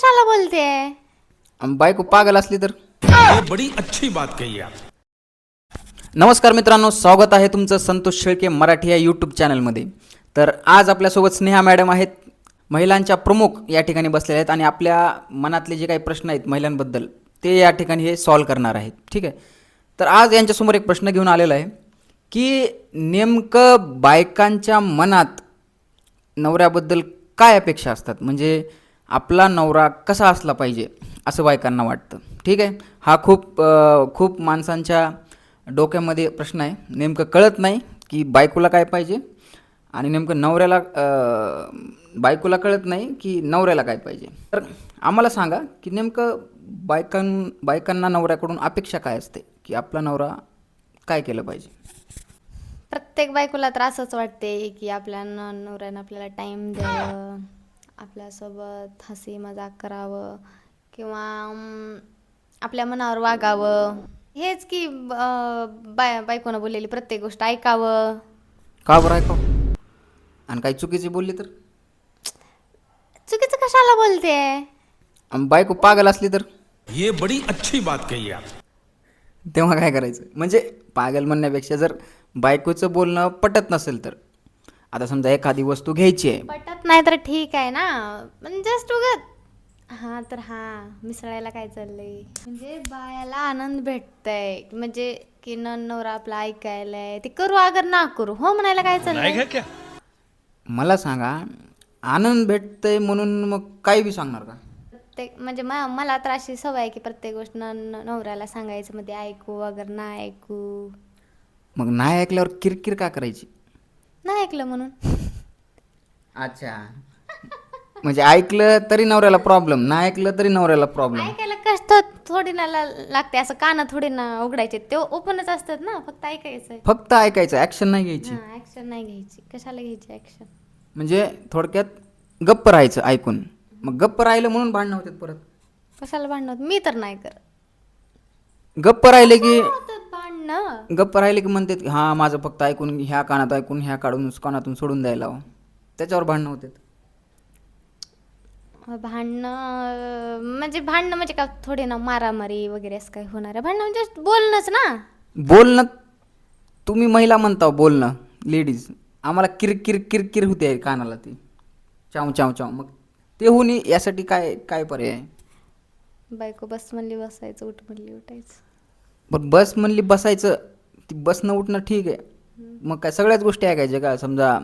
कशाला बोलते? अन बायको पागल असली तर? ये बड़ी अच्छी बात कही आप। नमस्कार मित्रांनो स्वागत आहे तुमचं संतोष शेळके मराठी या यूट्यूब चॅनलमध्ये तर आज आपल्यासोबत स्नेहा मॅडम आहेत. महिलांच्या प्रमुख या ठिकाणी बसलेल्या आहेत आणि आपल्या मनातले जे काही प्रश्न आहेत महिलांबद्दल ते या ठिकाणी हे सॉल्व करणार आहेत. ठीक आहे? तर आज यांच्यासमोर एक प्रश्न घेऊन आलेला आहे की नेमकं बायकांच्या मनात नवऱ्याबद्दल काय अपेक्षा असतात? म्हणजे आपला नवरा कसा असला पाहिजे असं बायकांना वाटतं. ठीक आहे? हा खूप खूप माणसांच्या डोक्यामध्ये प्रश्न आहे. नेमकं कळत नाही की बायकोला काय पाहिजे आणि नेमकं नवऱ्याला बायकोला कळत नाही की नवऱ्याला काय पाहिजे. तर आम्हाला सांगा की नेमकं बायकां बायकांना नवऱ्याकडून अपेक्षा काय असते की आपला नवरा काय केलं पाहिजे? प्रत्येक बायकोला तर असंच वाटते की आपल्या नवऱ्यानं आपल्याला टाईम द्यावं. आपल्यासोबत हसी मजाक करावं किंवा आपल्या मनावर वागावं. हेच की अं, बाय बायकोनं बोललेली प्रत्येक गोष्ट ऐकावं. का बरं ऐकाव? आणि काही चुकीची बोलली तर? चुकीचं कशाला बोलते? आणि बायको पागल असली तर? ये बड़ी अच्छी बात कही आप. तेव्हा काय करायचं? म्हणजे पागल म्हणण्यापेक्षा जर बायकोचं बोलणं पटत नसेल तर? आता समजा एखादी वस्तू घ्यायची आहे. पटत नाही तर ठीक आहे ना. पण जस्ट उगत. हा तर हा मिसळायला काय चाललंय? म्हणजे बायाला आनंद भेटतय. म्हणजे की न नवरा आपला ऐकायलाय. ते करू अगर ना करू. हो म्हणायला काय चाललंय? क्या? मला सांगा आनंद भेटतंय म्हणून मग काही बी सांगणार का? प्रत्येक म्हणजे म- मला तर अशी सवय आहे की प्रत्येक गोष्ट नवऱ्याला सांगायचं मध्ये ऐकू अगर ना ऐकू. मग नाही ऐकल्यावर किरकिर का करायची? नाही ऐकलं म्हणून. अच्छा. म्हणजे ऐकलं तरी नवऱ्याला प्रॉब्लेम नाही ऐकलं तरी नवऱ्याला प्रॉब्लेम ऐकायला कष्ट थोडी ना ला- लागते असं कान थोडी ना उघडायचे. ते ओपनच असतात ना फक्त ऐकायचंय फक्त ऐकायचं ॲक्शन नाही घ्यायची. हा ऍक्शन नाही घ्यायची. कशाला घ्यायची ऍक्शन म्हणजे थोडक्यात गप्प राहायचं ऐकून. मग गप्प राहिलं म्हणून भांडणं होतात परत. कशाला भांडण होत? मी तर नाही करत. गप्प राहिले की भांडणं? गप्प राहिले की म्हणतात की हां माझं फक्त ऐकून ह्या कानात ऐकून ह्या काढून कानातून सोडून द्यायला हवं. त्याच्यावर भांडणं होतात. भांडणं म्हणजे भांडणं म्हणजे का थोडी ना मारामारी वगैरे असं काही होणार आहे. भांडणं म्हणजे बोलणंच ना? बोलणं तुम्ही महिला म्हणता बोलणं लेडीज आम्हाला किरकिर किरकिर होते कानाला ती. चाव चाव चाव. मग ते होऊन यासाठी काय काय पर्याय? आहे बायको बस म्हणली बसायचं उठ म्हणली उठायचं. पण बस म्हणली बसायचं ती बसणं उठणं ठीक आहे. मग काय सगळ्याच गोष्टी ऐकायच्या का समजा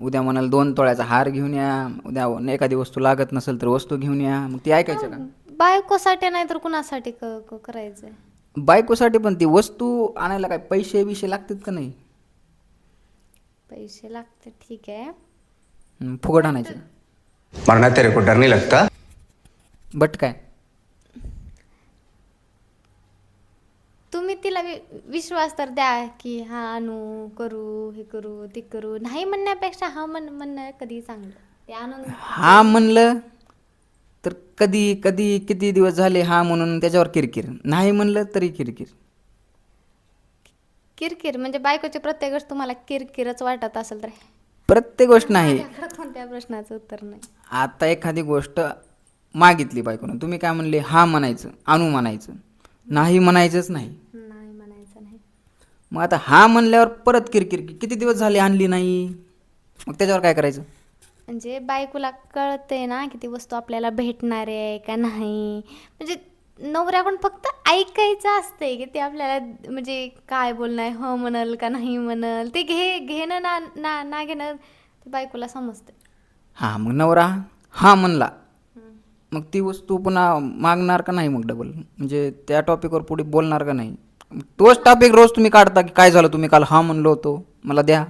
उद्या म्हणाल दोन तोळ्याचा हार घेऊन या उद्या एखादी वस्तू लागत नसेल तर वस्तू घेऊन या मग ती ऐकायचं का? बायकोसाठी नाही तर कुणासाठी क- क- करायचंय? बायकोसाठी पण ती वस्तू आणायला काय पैसे बिशे लागतात का नाही? पैसे लागते ठीक आहे. फुकट आणायचे. मरना तेरे को डर नहीं लगता? बट काय तुम्ही तिला वि- विश्वास तर द्या की हा आणू करू हे करू ते करू. नाही म्हणण्यापेक्षा हा म्हण म्हणणं कधी चांगलं. ते आणून हा म्हणलं तर कधी कधी किती दिवस झाले हा म्हणून त्याच्यावर किरकिर. नाही म्हणलं तरी किरकिर. किरकिर म्हणजे बायकोची प्रत्येक गोष्ट तुम्हाला किरकिरच वाटत असेल तर. प्रत्येक गोष्ट नाही. माझ्याकडे कोणत्या प्रश्नाचं उत्तर नाही. आता एखादी गोष्ट मागितली बायकोनं. तुम्ही काय म्हणले? हा म्हणायचं आणू म्हणायचं. नाही म्हणायचंच नाही नाही म्हणायचं नाही. मग आता हा म्हणल्यावर परत किरकिर किती दिवस झाले आणली नाही? मग त्याच्यावर काय करायचं? म्हणजे बायकोला कळते ना की ती वस्तू आपल्याला भेटणार आहे का नाही. म्हणजे नवऱ्याकडून फक्त ऐकायचं असते की ते आपल्याला म्हणजे काय बोलणार हो म्हणल का नाही म्हणल ते घे घेणं ना ना ना घेणं ते बायकोला समजते हां मग नवरा हा म्हणला. मग ती वस्तू पुन्हा मागणार का नाही मग डबल म्हणजे त्या टॉपिकवर पुढे बोलणार का नाही? तोच टॉपिक रोज तुम्ही काढता की काय झालं? तुम्ही काल हा म्हणलो होतो. मला द्या.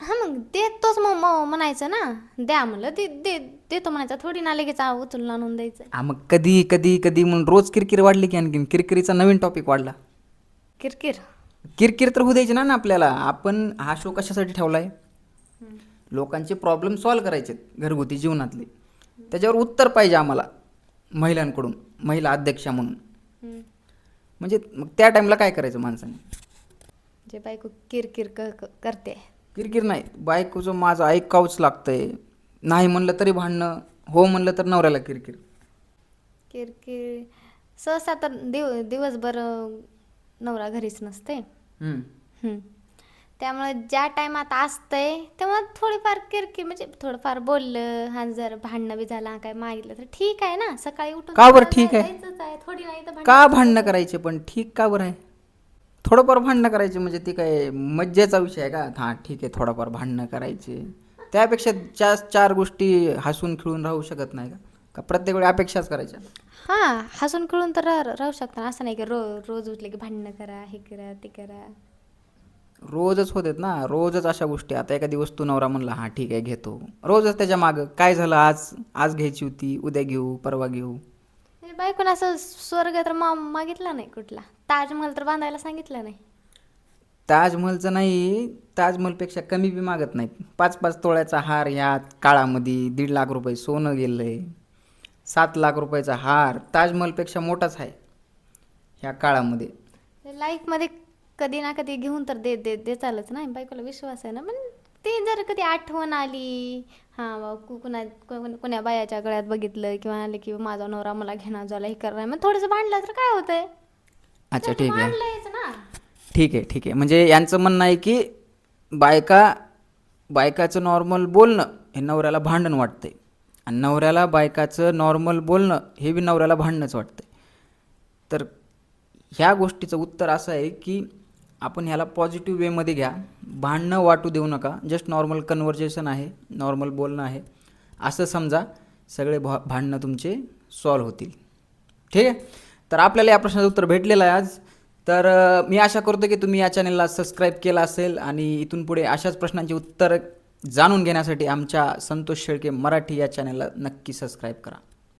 हा मग देतोच मग मग म्हणायचं ना. द्या म्हणलं. दे दे देतो म्हणायचं. थोडी ना लगेच आ- उचलून आणून द्यायचं. हा मग कधी कधी कधी म्हणून रोज किरकिर वाढली की आणखीन? किरकिरीचा नवीन टॉपिक वाढला. किरकिर. किरकिर तर होऊ द्यायची ना ना आपल्याला. आपण हा शो कशासाठी ठेवला आहे लोकांचे प्रॉब्लेम सॉल्व करायचे आहेत घरगुती जीवनातले. त्याच्यावर उत्तर पाहिजे आम्हाला महिलांकडून महिला अध्यक्षा म्हणून. म्हणजे मग त्या टाईमला काय करायचं माणसाने? जे बायको किरकिर क- क- करते. किरकिर नाही. बायकोचं माझं ऐकावंच लागतंय. नाही म्हणलं तरी भांडणं हो म्हणलं तर नवऱ्याला किरकिर. किरकिर सहसा तर दिव दिवसभर अं, नवरा घरीच नसते. हम्म. हम्म. त्यामुळे ज्या टायमात असतंय तेव्हा थोडीफार किरकिर म्हणजे थोडंफार बोललं हा जर भांडणं बी झाला काय मागितलं तर ठीक आहे ना. सकाळी उठून का बरं ठीक आहे? जायचंच आहे. थोडी नाही तर का भांडण भांडणं करायचे पण ठीक का बरं आहे? थोडंफार भांडणं करायचे म्हणजे ती काय मज्जेचा विषय आहे का? हां ठीक आहे थोडंफार भांडणं करायचे. त्यापेक्षा चार चार गोष्टी हसून खेळून राहू शकत नाही का? का प्रत्येक वेळी अपेक्षाच करायच्या? हा हसून खेळून तर राह- राहू शकता असं नाही की रो रोज उठले की भांडणं करा हे करा ते करा. रोजच होतेत ना रोजच अशा गोष्टी. आता एखादी वस्तू नवरा म्हणला हां ठीक आहे घेतो. रोजच त्याच्या मागं. काय झालं आज? आज घ्यायची होती उद्या घेऊ परवा घेऊ. म्हणजे बायकोनं असं स्वर्ग तर मा मागितला नाही कुठला. ताजमहल तर बांधायला सांगितलं नाही. ताजमहलचं नाही ताजमहलपेक्षा कमी बी मागत नाहीत. पाच पाच तोळ्याचा हार ह्या काळामध्ये दीड लाख रुपये सोनं गेलंय. सात लाख रुपयाचा हार ताजमहलपेक्षा मोठाच आहे ह्या काळामध्ये. लाईफमध्ये कधी ना कधी घेऊन तर दे दे दे चालच नाही बायकोला विश्वास आहे ना. पण ते जर कधी आठवण आली हां कुणा कोण- कोण्या बायाच्या गळ्यात बघितलं किंवा आलं की माझा नवरा मला घेणार झाला हे करणार मग थोडंसं भांडलं तर काय होतंय? अच्छा ठीक आहे. ना. ठीक आहे ठीक आहे. म्हणजे यांचं म्हणणं आहे की बायका बायकाचं नॉर्मल बोलणं हे नवऱ्याला भांडण वाटते आणि नवऱ्याला बायकाचं नॉर्मल बोलणं हे बी नवऱ्याला भांडणंच वाटते तर ह्या गोष्टीचं उत्तर असं आहे की आपण ह्याला पॉझिटिव्ह वेमध्ये घ्या. भांडणं वाटू देऊ नका. जस्ट नॉर्मल कन्व्हर्जेशन आहे. नॉर्मल बोलणं आहे. असं समजा सगळे भा भांडणं तुमचे सॉल्व होतील. ठीक आहे? तर आपल्याला या प्रश्नाचं उत्तर भेटलेलं आहे आज. तर मी आशा करतो की तुम्ही या चॅनलला सबस्क्राईब केला असेल आणि इथून पुढे अशाच प्रश्नांची उत्तर जाणून घेण्यासाठी आमच्या संतोष शेळके मराठी या चॅनलला नक्की सबस्क्राईब करा.